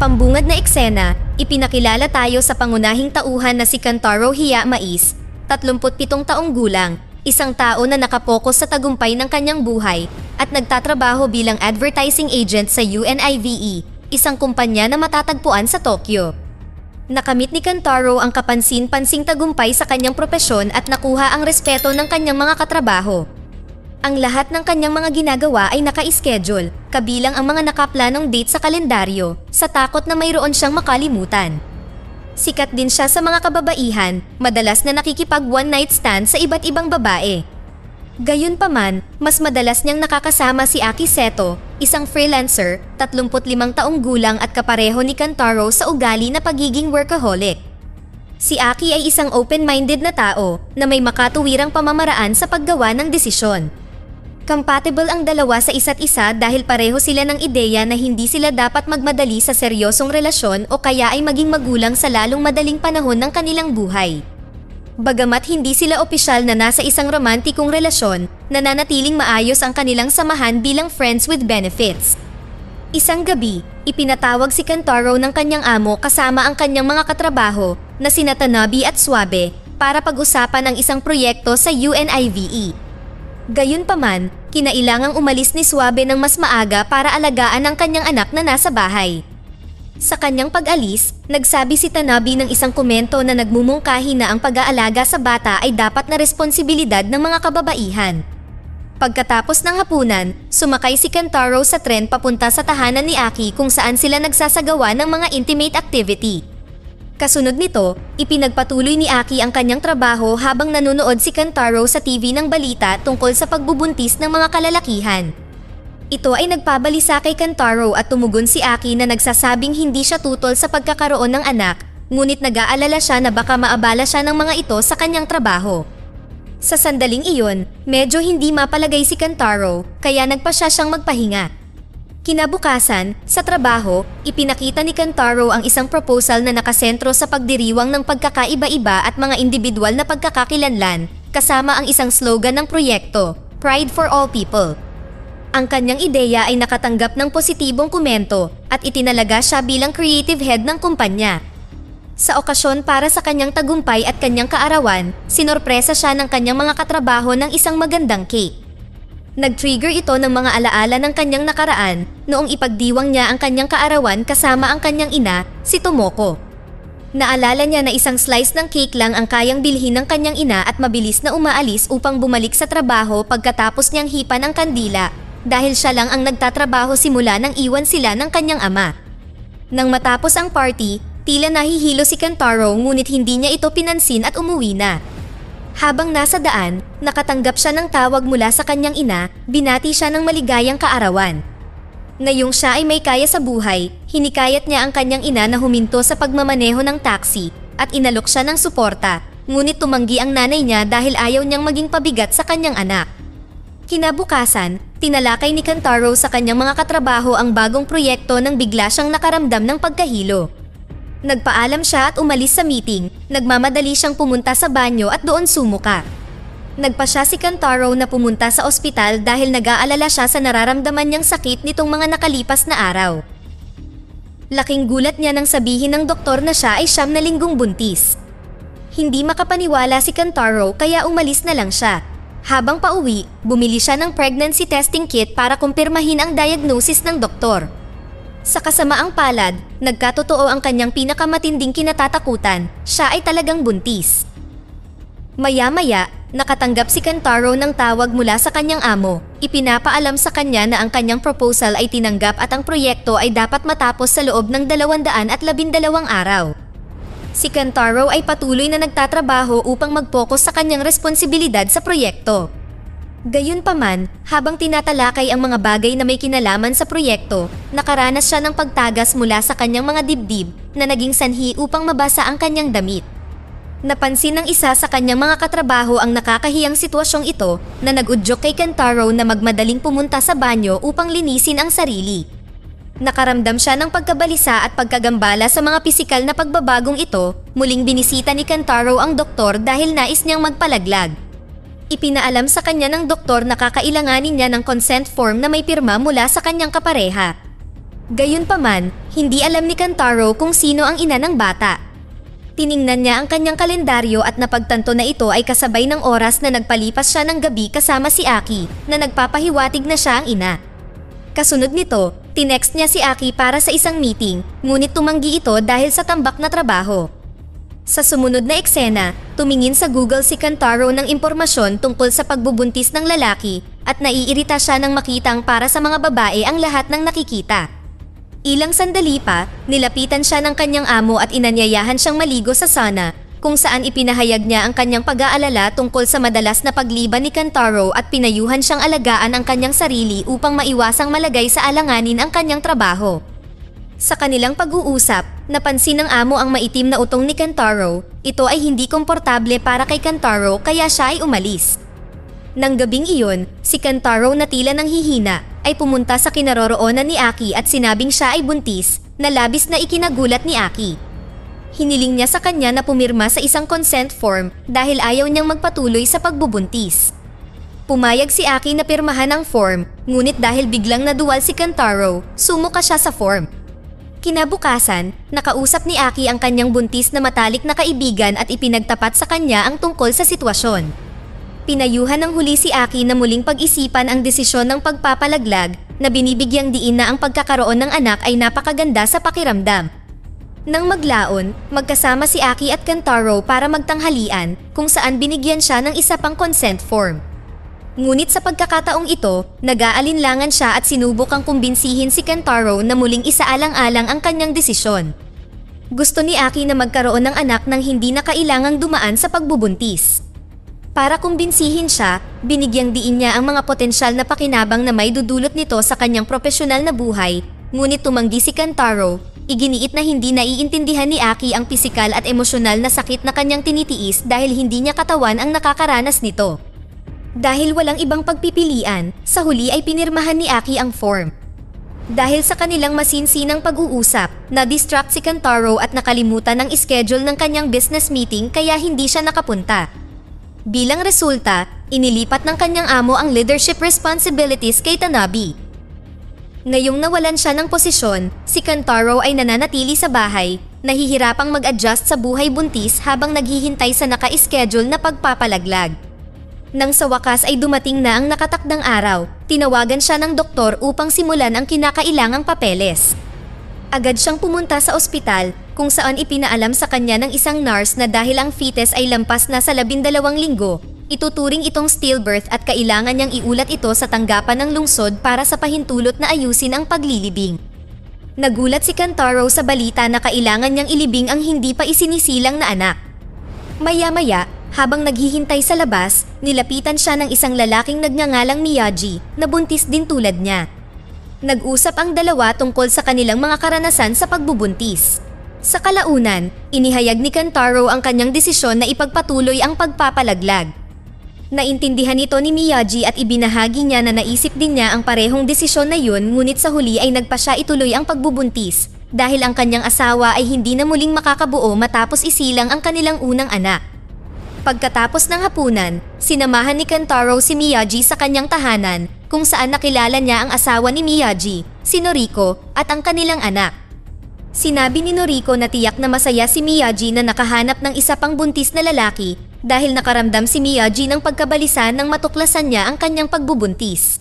pambungad na eksena, ipinakilala tayo sa pangunahing tauhan na si Kantaro Hiya Mais, 37 taong gulang, isang tao na nakapokus sa tagumpay ng kanyang buhay at nagtatrabaho bilang advertising agent sa UNIVE, isang kumpanya na matatagpuan sa Tokyo. Nakamit ni Kantaro ang kapansin-pansing tagumpay sa kanyang propesyon at nakuha ang respeto ng kanyang mga katrabaho. Ang lahat ng kanyang mga ginagawa ay naka-schedule, kabilang ang mga nakaplanong date sa kalendaryo, sa takot na mayroon siyang makalimutan. Sikat din siya sa mga kababaihan, madalas na nakikipag one night stand sa iba't ibang babae. Gayunpaman, mas madalas niyang nakakasama si Aki Seto, isang freelancer, 35 taong gulang at kapareho ni Kantaro sa ugali na pagiging workaholic. Si Aki ay isang open-minded na tao na may makatuwirang pamamaraan sa paggawa ng desisyon. Compatible ang dalawa sa isa't isa dahil pareho sila ng ideya na hindi sila dapat magmadali sa seryosong relasyon o kaya ay maging magulang sa lalong madaling panahon ng kanilang buhay. Bagamat hindi sila opisyal na nasa isang romantikong relasyon, nananatiling maayos ang kanilang samahan bilang friends with benefits. Isang gabi, ipinatawag si Kantaro ng kanyang amo kasama ang kanyang mga katrabaho na sina Tanabe at Suabe para pag-usapan ang isang proyekto sa UNIVE. Gayunpaman, kinailangang umalis ni Suabe ng mas maaga para alagaan ang kanyang anak na nasa bahay. Sa kanyang pag-alis, nagsabi si Tanabe ng isang komento na nagmumungkahi na ang pag-aalaga sa bata ay dapat na responsibilidad ng mga kababaihan. Pagkatapos ng hapunan, sumakay si Kentaro sa tren papunta sa tahanan ni Aki kung saan sila nagsasagawa ng mga intimate activity. Kasunod nito, ipinagpatuloy ni Aki ang kanyang trabaho habang nanonood si Kentaro sa TV ng balita tungkol sa pagbubuntis ng mga kalalakihan. Ito ay nagpabalisa kay Kentaro at tumugon si Aki na nagsasabing hindi siya tutol sa pagkakaroon ng anak, ngunit nag-aalala siya na baka maabala siya ng mga ito sa kanyang trabaho. Sa sandaling iyon, medyo hindi mapalagay si Kentaro kaya nagpa siya siyang magpahinga. Kinabukasan, sa trabaho, ipinakita ni Kantaro ang isang proposal na nakasentro sa pagdiriwang ng pagkakaiba-iba at mga individual na pagkakakilanlan, kasama ang isang slogan ng proyekto, Pride for All People. Ang kanyang ideya ay nakatanggap ng positibong komento at itinalaga siya bilang creative head ng kumpanya. Sa okasyon para sa kanyang tagumpay at kanyang kaarawan, sinorpresa siya ng kanyang mga katrabaho ng isang magandang cake. Nag-trigger ito ng mga alaala ng kanyang nakaraan noong ipagdiwang niya ang kanyang kaarawan kasama ang kanyang ina, si Tomoko. Naalala niya na isang slice ng cake lang ang kayang bilhin ng kanyang ina at mabilis na umaalis upang bumalik sa trabaho pagkatapos niyang hipan ang kandila dahil siya lang ang nagtatrabaho simula nang iwan sila ng kanyang ama. Nang matapos ang party, tila nahihilo si Kentaro ngunit hindi niya ito pinansin at umuwi na. Habang nasa daan, nakatanggap siya ng tawag mula sa kanyang ina, binati siya ng maligayang kaarawan. Ngayong siya ay may kaya sa buhay, hinikayat niya ang kanyang ina na huminto sa pagmamaneho ng taxi at inalok siya ng suporta, ngunit tumanggi ang nanay niya dahil ayaw niyang maging pabigat sa kanyang anak. Kinabukasan, tinalakay ni Kantaro sa kanyang mga katrabaho ang bagong proyekto nang bigla siyang nakaramdam ng pagkahilo. Nagpaalam siya at umalis sa meeting. Nagmamadali siyang pumunta sa banyo at doon sumuka. Nagpa siya si Kantaro na pumunta sa ospital dahil nag-aalala siya sa nararamdaman niyang sakit nitong mga nakalipas na araw. Laking gulat niya nang sabihin ng doktor na siya ay siyam na linggong buntis. Hindi makapaniwala si Kantaro kaya umalis na lang siya. Habang pauwi, bumili siya ng pregnancy testing kit para kumpirmahin ang diagnosis ng doktor. Sa kasamaang palad, nagkatotoo ang kanyang pinakamatinding kinatatakutan, siya ay talagang buntis. Maya-maya, nakatanggap si Kantaro ng tawag mula sa kanyang amo. Ipinapaalam sa kanya na ang kanyang proposal ay tinanggap at ang proyekto ay dapat matapos sa loob ng 212 araw. Si Kantaro ay patuloy na nagtatrabaho upang mag-focus sa kanyang responsibilidad sa proyekto. Gayunpaman, habang tinatalakay ang mga bagay na may kinalaman sa proyekto, nakaranas siya ng pagtagas mula sa kanyang mga dibdib na naging sanhi upang mabasa ang kanyang damit. Napansin ng isa sa kanyang mga katrabaho ang nakakahiyang sitwasyong ito na nag-udyok kay Kentaro na magmadaling pumunta sa banyo upang linisin ang sarili. Nakaramdam siya ng pagkabalisa at pagkagambala sa mga pisikal na pagbabagong ito, muling binisita ni Kentaro ang doktor dahil nais niyang magpalaglag. Ipinaalam sa kanya ng doktor na kakailanganin niya ng consent form na may pirma mula sa kanyang kapareha. Gayunpaman, hindi alam ni Kantaro kung sino ang ina ng bata. Tiningnan niya ang kanyang kalendaryo at napagtanto na ito ay kasabay ng oras na nagpalipas siya ng gabi kasama si Aki na nagpapahiwatig na siya ang ina. Kasunod nito, tinext niya si Aki para sa isang meeting, ngunit tumanggi ito dahil sa tambak na trabaho. Sa sumunod na eksena, tumingin sa Google si Kantaro ng impormasyon tungkol sa pagbubuntis ng lalaki at naiirita siya nang makitang para sa mga babae ang lahat ng nakikita. Ilang sandali pa, nilapitan siya ng kanyang amo at inanyayahan siyang maligo sa sauna, kung saan ipinahayag niya ang kanyang pag-aalala tungkol sa madalas na pagliban ni Kantaro at pinayuhan siyang alagaan ang kanyang sarili upang maiwasang malagay sa alanganin ang kanyang trabaho. Sa kanilang pag-uusap, napansin ng amo ang maitim na utong ni Kantaro. Ito ay hindi komportable para kay Kantaro kaya siya ay umalis. Nang gabing iyon, si Kantaro na tila nang hihina ay pumunta sa kinaroroonan ni Aki at sinabing siya ay buntis na labis na ikinagulat ni Aki. Hiniling niya sa kanya na pumirma sa isang consent form dahil ayaw niyang magpatuloy sa pagbubuntis. Pumayag si Aki na pirmahan ang form, ngunit dahil biglang naduwal si Kantaro, sumuka siya sa form. Kinabukasan, nakausap ni Aki ang kanyang buntis na matalik na kaibigan at ipinagtapat sa kanya ang tungkol sa sitwasyon. Pinayuhan ng huli si Aki na muling pag-isipan ang desisyon ng pagpapalaglag na binibigyang diin na ang pagkakaroon ng anak ay napakaganda sa pakiramdam. Nang maglaon, magkasama si Aki at Kantaro para magtanghalian kung saan binigyan siya ng isa pang consent form. Ngunit sa pagkakataong ito, nag-aalinlangan siya at sinubukang kumbinsihin si Kentaro na muling isaalang-alang ang kanyang desisyon. Gusto ni Aki na magkaroon ng anak nang hindi na kailangang dumaan sa pagbubuntis. Para kumbinsihin siya, binigyang diin niya ang mga potensyal na pakinabang na may dudulot nito sa kanyang profesional na buhay, ngunit tumanggi si Kentaro, iginiit na hindi naiintindihan ni Aki ang pisikal at emosyonal na sakit na kanyang tinitiis dahil hindi niya katawan ang nakakaranas nito. Dahil walang ibang pagpipilian, sa huli ay pinirmahan ni Aki ang form. Dahil sa kanilang masinsinang pag-uusap, na-distract si Kantaro at nakalimutan ang schedule ng kanyang business meeting kaya hindi siya nakapunta. Bilang resulta, inilipat ng kanyang amo ang leadership responsibilities kay Tanabi. Ngayong nawalan siya ng posisyon, si Kantaro ay nananatili sa bahay, nahihirapang mag-adjust sa buhay buntis habang naghihintay sa naka-schedule na pagpapalaglag. Nang sa wakas ay dumating na ang nakatakdang araw, tinawagan siya ng doktor upang simulan ang kinakailangang papeles. Agad siyang pumunta sa ospital kung saan ipinaalam sa kanya ng isang nurse na dahil ang fetus ay lampas na sa labindalawang linggo, ituturing itong stillbirth at kailangan niyang iulat ito sa tanggapan ng lungsod para sa pahintulot na ayusin ang paglilibing. Nagulat si Kantaro sa balita na kailangan niyang ilibing ang hindi pa isinisilang na anak. Maya-maya, habang naghihintay sa labas, nilapitan siya ng isang lalaking nagngangalang Miyagi na buntis din tulad niya. Nag-usap ang dalawa tungkol sa kanilang mga karanasan sa pagbubuntis. Sa kalaunan, inihayag ni Kantaro ang kanyang desisyon na ipagpatuloy ang pagpapalaglag. Naintindihan ito ni Miyagi at ibinahagi niya na naisip din niya ang parehong desisyon na yun ngunit sa huli ay nagpa siya ituloy ang pagbubuntis dahil ang kanyang asawa ay hindi na muling makakabuo matapos isilang ang kanilang unang anak. Pagkatapos ng hapunan, sinamahan ni Kentaro si Miyagi sa kanyang tahanan kung saan nakilala niya ang asawa ni Miyagi, si Noriko, at ang kanilang anak. Sinabi ni Noriko na tiyak na masaya si Miyagi na nakahanap ng isa pang buntis na lalaki dahil nakaramdam si Miyagi ng pagkabalisa nang matuklasan niya ang kanyang pagbubuntis.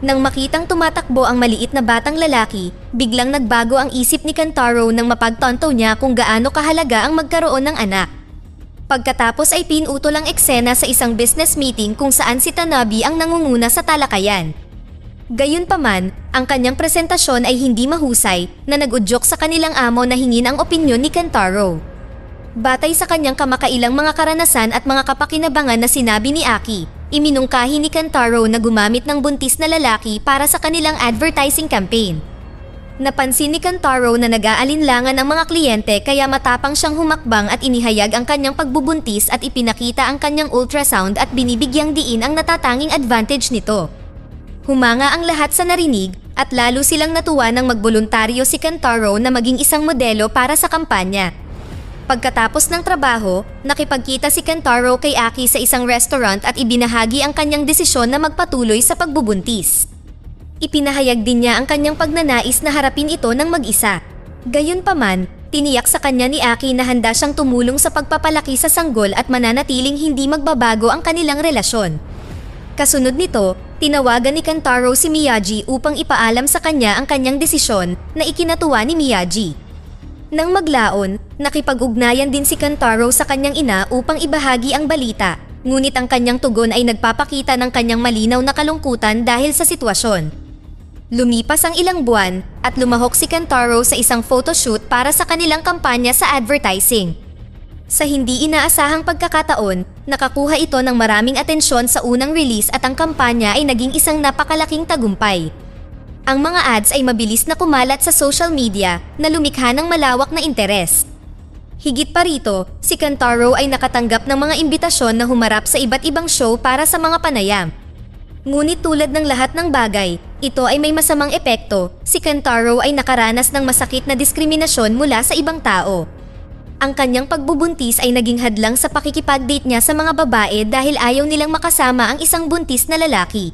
Nang makitang tumatakbo ang maliit na batang lalaki, biglang nagbago ang isip ni Kentaro nang mapagtanto niya kung gaano kahalaga ang magkaroon ng anak. Pagkatapos ay pinutol ang eksena sa isang business meeting kung saan si Tanabi ang nangunguna sa talakayan. Gayunpaman, ang kanyang presentasyon ay hindi mahusay na nagudyok sa kanilang amo na hingin ang opinyon ni Kentaro. Batay sa kanyang kamakailang mga karanasan at mga kapakinabangan na sinabi ni Aki, iminungkahi ni Kentaro na gumamit ng buntis na lalaki para sa kanilang advertising campaign. Napansin ni Kantaro na nag-aalinlangan ang mga kliyente kaya matapang siyang humakbang at inihayag ang kanyang pagbubuntis at ipinakita ang kanyang ultrasound at binibigyang diin ang natatanging advantage nito. Humanga ang lahat sa narinig at lalo silang natuwa nang magboluntaryo si Kantaro na maging isang modelo para sa kampanya. Pagkatapos ng trabaho, nakipagkita si Kantaro kay Aki sa isang restaurant at ibinahagi ang kanyang desisyon na magpatuloy sa pagbubuntis. Ipinahayag din niya ang kanyang pagnanais na harapin ito ng mag-isa. Gayunpaman, tiniyak sa kanya ni Aki na handa siyang tumulong sa pagpapalaki sa sanggol at mananatiling hindi magbabago ang kanilang relasyon. Kasunod nito, tinawagan ni Kantaro si Miyagi upang ipaalam sa kanya ang kanyang desisyon na ikinatuwa ni Miyagi. Nang maglaon, nakipag-ugnayan din si Kantaro sa kanyang ina upang ibahagi ang balita, ngunit ang kanyang tugon ay nagpapakita ng kanyang malinaw na kalungkutan dahil sa sitwasyon. Lumipas ang ilang buwan at lumahok si Kantaro sa isang photoshoot para sa kanilang kampanya sa advertising. Sa hindi inaasahang pagkakataon, nakakuha ito ng maraming atensyon sa unang release at ang kampanya ay naging isang napakalaking tagumpay. Ang mga ads ay mabilis na kumalat sa social media na lumikha ng malawak na interes. Higit pa rito, si Kantaro ay nakatanggap ng mga imbitasyon na humarap sa iba't ibang show para sa mga panayam. Ngunit tulad ng lahat ng bagay, ito ay may masamang epekto. Si Kentaro ay nakaranas ng masakit na diskriminasyon mula sa ibang tao. Ang kanyang pagbubuntis ay naging hadlang sa pakikipag-date niya sa mga babae dahil ayaw nilang makasama ang isang buntis na lalaki.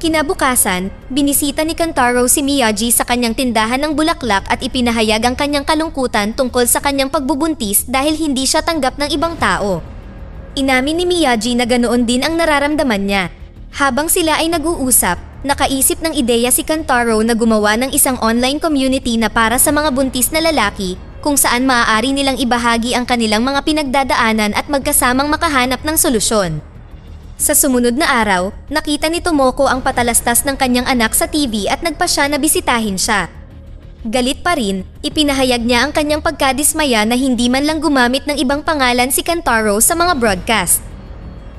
Kinabukasan, binisita ni Kantaro si Miyagi sa kanyang tindahan ng bulaklak at ipinahayag ang kanyang kalungkutan tungkol sa kanyang pagbubuntis dahil hindi siya tanggap ng ibang tao. Inamin ni Miyagi na ganoon din ang nararamdaman niya. Habang sila ay nag-uusap, nakaisip ng ideya si Kantaro na gumawa ng isang online community na para sa mga buntis na lalaki kung saan maaari nilang ibahagi ang kanilang mga pinagdadaanan at magkasamang makahanap ng solusyon. Sa sumunod na araw, nakita ni Tomoko ang patalastas ng kanyang anak sa TV at nagpa siya na bisitahin siya. Galit pa rin, ipinahayag niya ang kanyang pagkadismaya na hindi man lang gumamit ng ibang pangalan si Kantaro sa mga broadcast.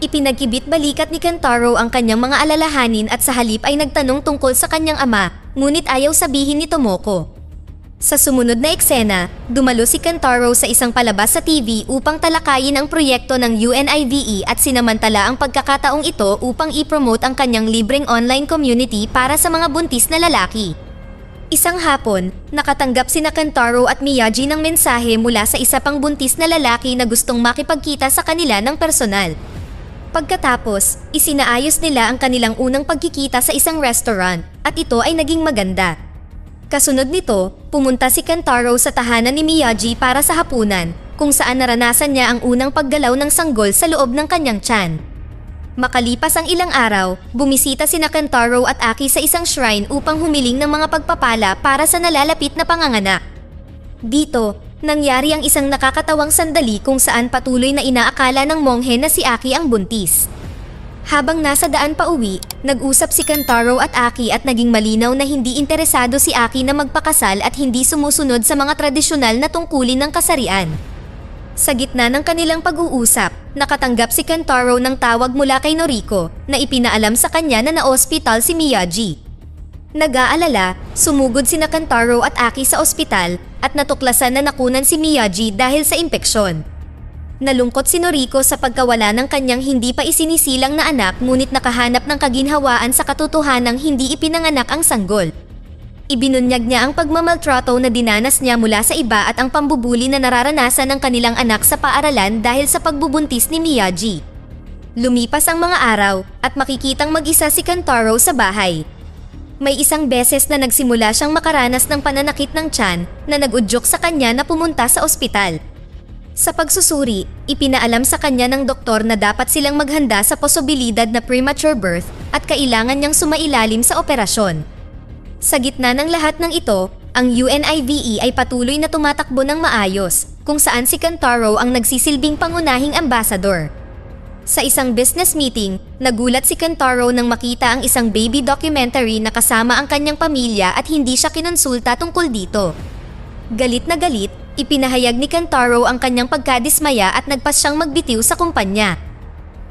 Ipinagkibit balikat ni Kantaro ang kanyang mga alalahanin at sa halip ay nagtanong tungkol sa kanyang ama, ngunit ayaw sabihin ni Tomoko. Sa sumunod na eksena, dumalo si Kantaro sa isang palabas sa TV upang talakayin ang proyekto ng UNIVE at sinamantala ang pagkakataong ito upang i-promote ang kanyang libreng online community para sa mga buntis na lalaki. Isang hapon, nakatanggap sina Kantaro at Miyagi ng mensahe mula sa isa pang buntis na lalaki na gustong makipagkita sa kanila ng personal. Pagkatapos, isinaayos nila ang kanilang unang pagkikita sa isang restaurant at ito ay naging maganda. Kasunod nito, pumunta si Kentaro sa tahanan ni Miyagi para sa hapunan, kung saan naranasan niya ang unang paggalaw ng sanggol sa loob ng kanyang tiyan. Makalipas ang ilang araw, bumisita sina Kentaro at Aki sa isang shrine upang humiling ng mga pagpapala para sa nalalapit na panganganak. Dito, nangyari ang isang nakakatawang sandali kung saan patuloy na inaakala ng monghe na si Aki ang buntis. Habang nasa daan pa uwi, nag-usap si Kantaro at Aki at naging malinaw na hindi interesado si Aki na magpakasal at hindi sumusunod sa mga tradisyonal na tungkulin ng kasarian. Sa gitna ng kanilang pag-uusap, nakatanggap si Kantaro ng tawag mula kay Noriko na ipinaalam sa kanya na na-ospital si Miyagi. Nag-aalala, sumugod si Kantaro at Aki sa ospital at natuklasan na nakunan si Miyagi dahil sa impeksyon. Nalungkot si Noriko sa pagkawala ng kanyang hindi pa isinisilang na anak ngunit nakahanap ng kaginhawaan sa katotohanang hindi ipinanganak ang sanggol. Ibinunyag niya ang pagmamaltrato na dinanas niya mula sa iba at ang pambubuli na nararanasan ng kanilang anak sa paaralan dahil sa pagbubuntis ni Miyagi. Lumipas ang mga araw at makikitang mag-isa si Kantaro sa bahay. May isang beses na nagsimula siyang makaranas ng pananakit ng tiyan na nag-udyok sa kanya na pumunta sa ospital. Sa pagsusuri, ipinaalam sa kanya ng doktor na dapat silang maghanda sa posibilidad na premature birth at kailangan niyang sumailalim sa operasyon. Sa gitna ng lahat ng ito, ang UNIVE ay patuloy na tumatakbo ng maayos, kung saan si Kantaro ang nagsisilbing pangunahing ambasador. Sa isang business meeting, nagulat si Kantaro nang makita ang isang baby documentary na kasama ang kanyang pamilya at hindi siya kinonsulta tungkol dito. Galit na galit, ipinahayag ni Kantaro ang kanyang pagkadismaya at nagpas siyang magbitiw sa kumpanya.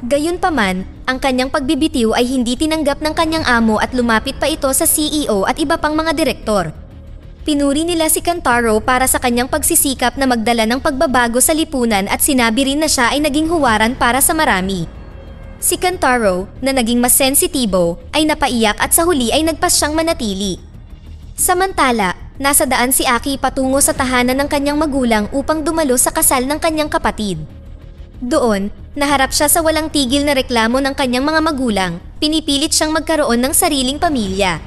Gayunpaman, ang kanyang pagbibitiw ay hindi tinanggap ng kanyang amo at lumapit pa ito sa CEO at iba pang mga direktor. Pinuri nila si Kantaro para sa kanyang pagsisikap na magdala ng pagbabago sa lipunan at sinabi rin na siya ay naging huwaran para sa marami. Si Kantaro, na naging mas sensitibo, ay napaiyak at sa huli ay nagpas siyang manatili. Samantala, nasa daan si Aki patungo sa tahanan ng kanyang magulang upang dumalo sa kasal ng kanyang kapatid. Doon, naharap siya sa walang tigil na reklamo ng kanyang mga magulang, pinipilit siyang magkaroon ng sariling pamilya.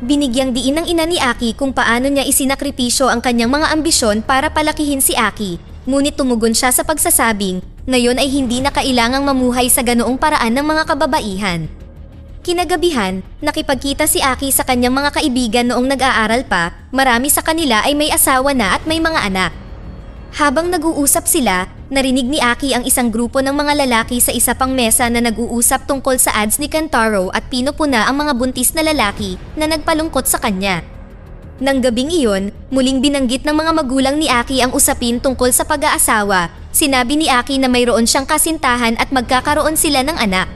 Binigyang diin ng ina ni Aki kung paano niya isinakripisyo ang kanyang mga ambisyon para palakihin si Aki, ngunit tumugon siya sa pagsasabing, ngayon ay hindi na kailangang mamuhay sa ganoong paraan ng mga kababaihan. Kinagabihan, nakipagkita si Aki sa kanyang mga kaibigan noong nag-aaral pa, marami sa kanila ay may asawa na at may mga anak. Habang nag-uusap sila, narinig ni Aki ang isang grupo ng mga lalaki sa isa pang mesa na nag-uusap tungkol sa ads ni Kantaro at pinupuna ang mga buntis na lalaki na nagpalungkot sa kanya. Nang gabing iyon, muling binanggit ng mga magulang ni Aki ang usapin tungkol sa pag-aasawa. Sinabi ni Aki na mayroon siyang kasintahan at magkakaroon sila ng anak.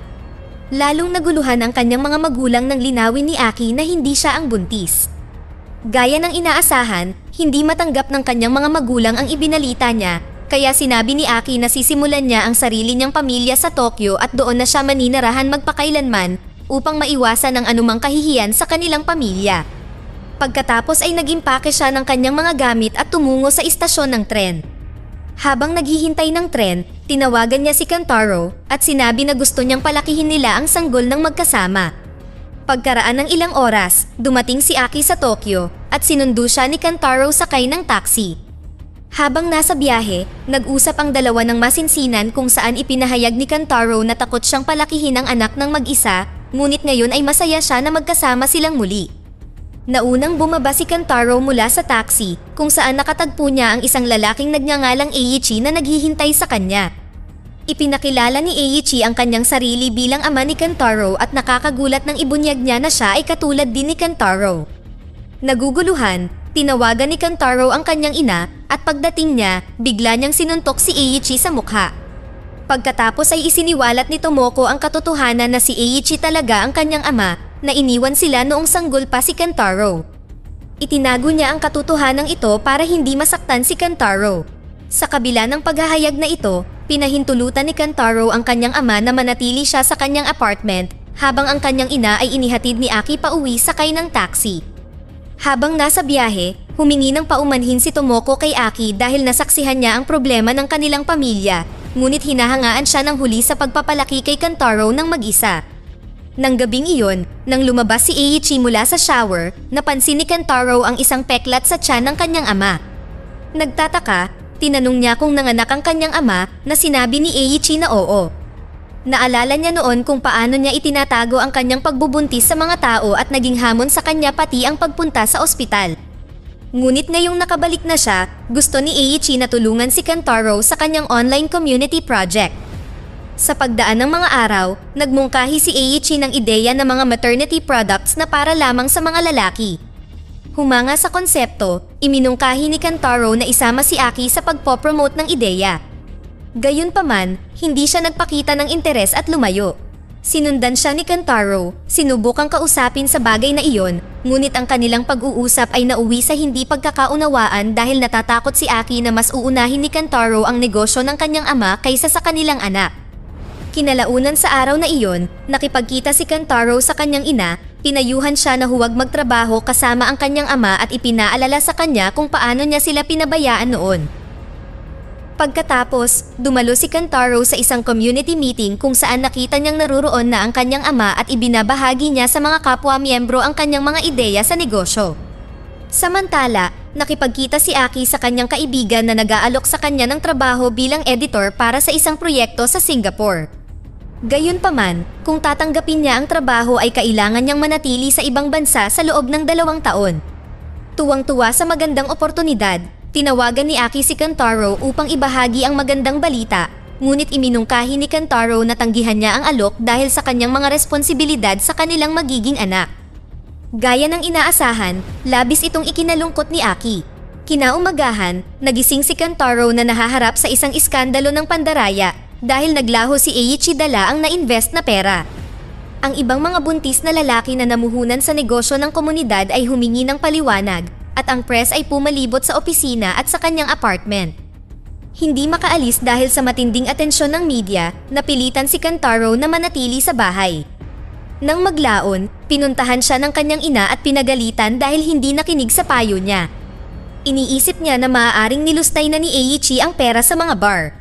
Lalong naguluhan ang kanyang mga magulang nang linawin ni Aki na hindi siya ang buntis. Gaya ng inaasahan, hindi matanggap ng kanyang mga magulang ang ibinalita niya, kaya sinabi ni Aki na sisimulan niya ang sarili niyang pamilya sa Tokyo at doon na siya maninirahan magpakailanman upang maiwasan ang anumang kahihiyan sa kanilang pamilya. Pagkatapos ay nag-impake siya ng kanyang mga gamit at tumungo sa istasyon ng tren. Habang naghihintay ng tren, tinawagan niya si Kantaro at sinabi na gusto niyang palakihin nila ang sanggol ng magkasama. Pagkaraan ng ilang oras, dumating si Aki sa Tokyo at sinundo siya ni Kantaro sakay ng taxi. Habang nasa biyahe, nag-usap ang dalawa ng masinsinan kung saan ipinahayag ni Kantaro na takot siyang palakihin ang anak ng mag-isa, ngunit ngayon ay masaya siya na magkasama silang muli. Naunang bumaba si Kantaro mula sa taxi kung saan nakatagpo niya ang isang lalaking nagngangalang Eiichi na naghihintay sa kanya. Ipinakilala ni Eiichi ang kanyang sarili bilang ama ni Kantaro at nakakagulat ng ibunyag niya na siya ay katulad din ni Kantaro. Naguguluhan, tinawagan ni Kantaro ang kanyang ina at pagdating niya, bigla niyang sinuntok si Eiichi sa mukha. Pagkatapos ay isiniwalat ni Tomoko ang katotohanan na si Eiichi talaga ang kanyang ama na iniwan sila noong sanggol pa si Kantaro. Itinago niya ang katotohanan ito para hindi masaktan si Kantaro. Sa kabila ng paghahayag na ito, pinahintulutan ni Kantaro ang kanyang ama na manatili siya sa kanyang apartment habang ang kanyang ina ay inihatid ni Aki pauwi sakay ng taxi. Habang nasa biyahe, humingi ng paumanhin si Tomoko kay Aki dahil nasaksihan niya ang problema ng kanilang pamilya, ngunit hinahangaan siya ng huli sa pagpapalaki kay Kantaro ng mag-isa. Nang gabing iyon, nang lumabas si Eiichi mula sa shower, napansin ni Kantaro ang isang peklat sa tiyan ng kanyang ama. Nagtataka, tinanong niya kung nanganak ang kanyang ama na sinabi ni Eiichi na oo. Naalala niya noon kung paano niya itinatago ang kanyang pagbubuntis sa mga tao at naging hamon sa kanya pati ang pagpunta sa ospital. Ngunit ngayong nakabalik na siya, gusto ni Eiichi na tulungan si Kantaro sa kanyang online community project. Sa pagdaan ng mga araw, nagmungkahi si Eiichi ng ideya ng mga maternity products na para lamang sa mga lalaki. Humanga sa konsepto, iminungkahi ni Kantaro na isama si Aki sa pagpopromote ng ideya. Gayunpaman, hindi siya nagpakita ng interes at lumayo. Sinundan siya ni Kantaro, sinubukang kausapin sa bagay na iyon, ngunit ang kanilang pag-uusap ay nauwi sa hindi pagkakaunawaan dahil natatakot si Aki na mas uunahin ni Kantaro ang negosyo ng kanyang ama kaysa sa kanilang anak. Kinalaunan sa araw na iyon, nakipagkita si Kantaro sa kanyang ina, pinayuhan siya na huwag magtrabaho kasama ang kanyang ama at ipinaalala sa kanya kung paano niya sila pinabayaan noon. Pagkatapos, dumalo si Kantaro sa isang community meeting kung saan nakita niyang naruroon na ang kanyang ama at ibinabahagi niya sa mga kapwa-miyembro ang kanyang mga ideya sa negosyo. Samantala, nakipagkita si Aki sa kanyang kaibigan na nag-aalok sa kanya ng trabaho bilang editor para sa isang proyekto sa Singapore. Gayunpaman, kung tatanggapin niya ang trabaho ay kailangan niyang manatili sa ibang bansa sa loob ng dalawang taon. Tuwang-tuwa sa magandang oportunidad, tinawagan ni Aki si Kantaro upang ibahagi ang magandang balita, ngunit iminungkahi ni Kantaro na tanggihan niya ang alok dahil sa kanyang mga responsibilidad sa kanilang magiging anak. Gaya ng inaasahan, labis itong ikinalungkot ni Aki. Kinaumagahan, nagising si Kantaro na nahaharap sa isang iskandalo ng pandaraya dahil naglaho si Eiichi dala ang na-invest na pera. Ang ibang mga buntis na lalaki na namuhunan sa negosyo ng komunidad ay humingi ng paliwanag at ang press ay pumalibot sa opisina at sa kanyang apartment. Hindi makaalis dahil sa matinding atensyon ng media, napilitan si Kantaro na manatili sa bahay. Nang maglaon, pinuntahan siya ng kanyang ina at pinagalitan dahil hindi nakinig sa payo niya. Iniisip niya na maaaring nilustay na ni Eiichi ang pera sa mga bar.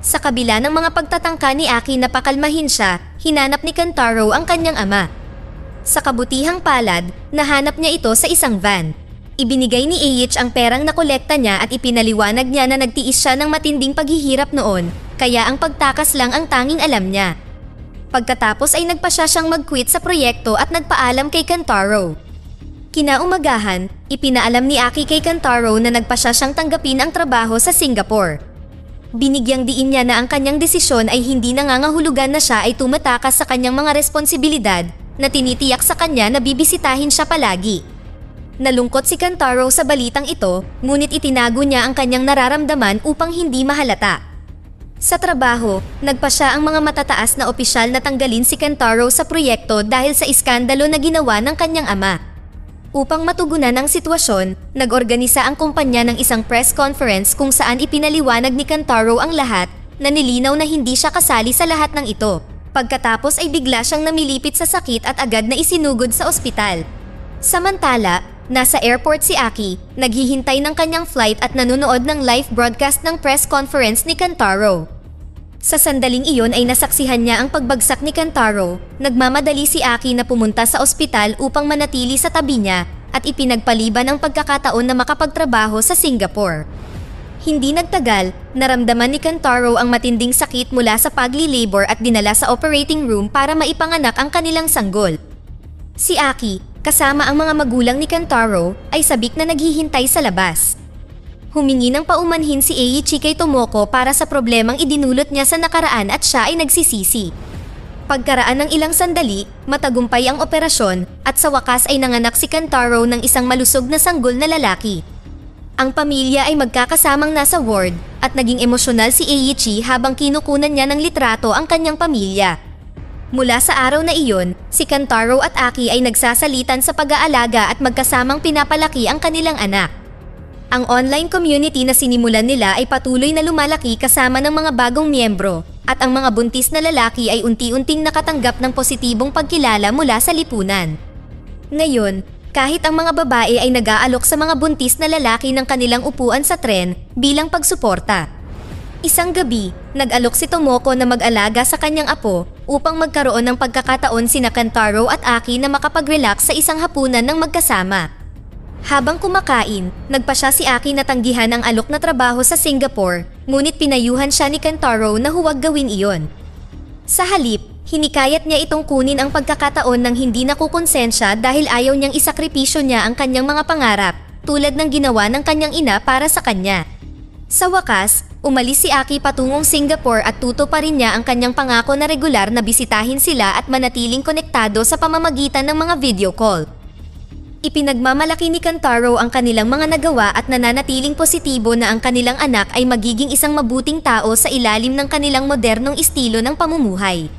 Sa kabila ng mga pagtatangka ni Aki na pakalmahin siya, hinanap ni Kantaro ang kanyang ama. Sa kabutihang palad, nahanap niya ito sa isang van. Ibinigay ni AH ang perang nakolekta niya at ipinaliwanag niya na nagtiis siya ng matinding paghihirap noon, kaya ang pagtakas lang ang tanging alam niya. Pagkatapos ay nagpa siya siyang mag-quit sa proyekto at nagpaalam kay Kantaro. Kinaumagahan, ipinaalam ni Aki kay Kantaro na nagpa siya siyang tanggapin ang trabaho sa Singapore. Binigyang diin niya na ang kanyang desisyon ay hindi nangangahulugan na siya ay tumatakas sa kanyang mga responsibilidad na tinitiyak sa kanya na bibisitahin siya palagi. Nalungkot si Kantaro sa balitang ito, ngunit itinago niya ang kanyang nararamdaman upang hindi mahalata. Sa trabaho, nagpa siya ang mga matataas na opisyal na tanggalin si Kentaro sa proyekto dahil sa iskandalo na ginawa ng kanyang ama. Upang matugunan ang sitwasyon, nag-organisa ang kumpanya ng isang press conference kung saan ipinaliwanag ni Kentaro ang lahat na nilinaw na hindi siya kasali sa lahat ng ito. Pagkatapos ay bigla siyang namilipit sa sakit at agad na isinugod sa ospital. Samantala, nasa airport si Aki, naghihintay ng kanyang flight at nanonood ng live broadcast ng press conference ni Kantaro. Sa sandaling iyon ay nasaksihan niya ang pagbagsak ni Kantaro. Nagmamadali si Aki na pumunta sa ospital upang manatili sa tabi niya at ipinagpaliban ang pagkakataon na makapagtrabaho sa Singapore. Hindi nagtagal, naramdaman ni Kantaro ang matinding sakit mula sa pagli-labor at dinala sa operating room para maipanganak ang kanilang sanggol. Si Aki, kasama ang mga magulang ni Kantaro, ay sabik na naghihintay sa labas. Humingi ng paumanhin si Eiichi kay Tomoko para sa problemang idinulot niya sa nakaraan at siya ay nagsisisi. Pagkaraan ng ilang sandali, matagumpay ang operasyon at sa wakas ay nanganak si Kantaro ng isang malusog na sanggol na lalaki. Ang pamilya ay magkakasamang nasa ward at naging emosyonal si Eiichi habang kinukunan niya ng litrato ang kanyang pamilya. Mula sa araw na iyon, si Kantaro at Aki ay nagsasalitan sa pag-aalaga at magkasamang pinapalaki ang kanilang anak. Ang online community na sinimulan nila ay patuloy na lumalaki kasama ng mga bagong miyembro at ang mga buntis na lalaki ay unti-unting nakatanggap ng positibong pagkilala mula sa lipunan. Ngayon, kahit ang mga babae ay nag-aalok sa mga buntis na lalaki ng kanilang upuan sa tren bilang pagsuporta. Isang gabi, nag-alok si Tomoko na mag-alaga sa kanyang apo upang magkaroon ng pagkakataon sina Kantaro at Aki na makapag-relax sa isang hapunan ng magkasama. Habang kumakain, nagpa siya si Aki na tanggihan ang alok na trabaho sa Singapore, ngunit pinayuhan siya ni Kentaro na huwag gawin iyon. Sa halip, hinikayat niya itong kunin ang pagkakataon ng hindi nakukonsensya dahil ayaw niyang isakripisyo niya ang kanyang mga pangarap, tulad ng ginawa ng kanyang ina para sa kanya. Sa wakas, umalis si Aki patungong Singapore at tuto pa rin niya ang kanyang pangako na regular na bisitahin sila at manatiling konektado sa pamamagitan ng mga video call. Ipinagmamalaki ni Kantaro ang kanilang mga nagawa at nananatiling positibo na ang kanilang anak ay magiging isang mabuting tao sa ilalim ng kanilang modernong estilo ng pamumuhay.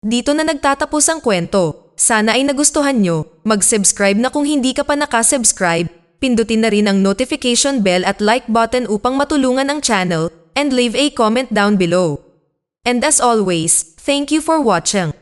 Dito na nagtatapos ang kwento. Sana ay nagustuhan nyo. Mag-subscribe na kung hindi ka pa nakasubscribe. Pindutin na rin ang notification bell at like button upang matulungan ang channel and leave a comment down below. And as always, thank you for watching.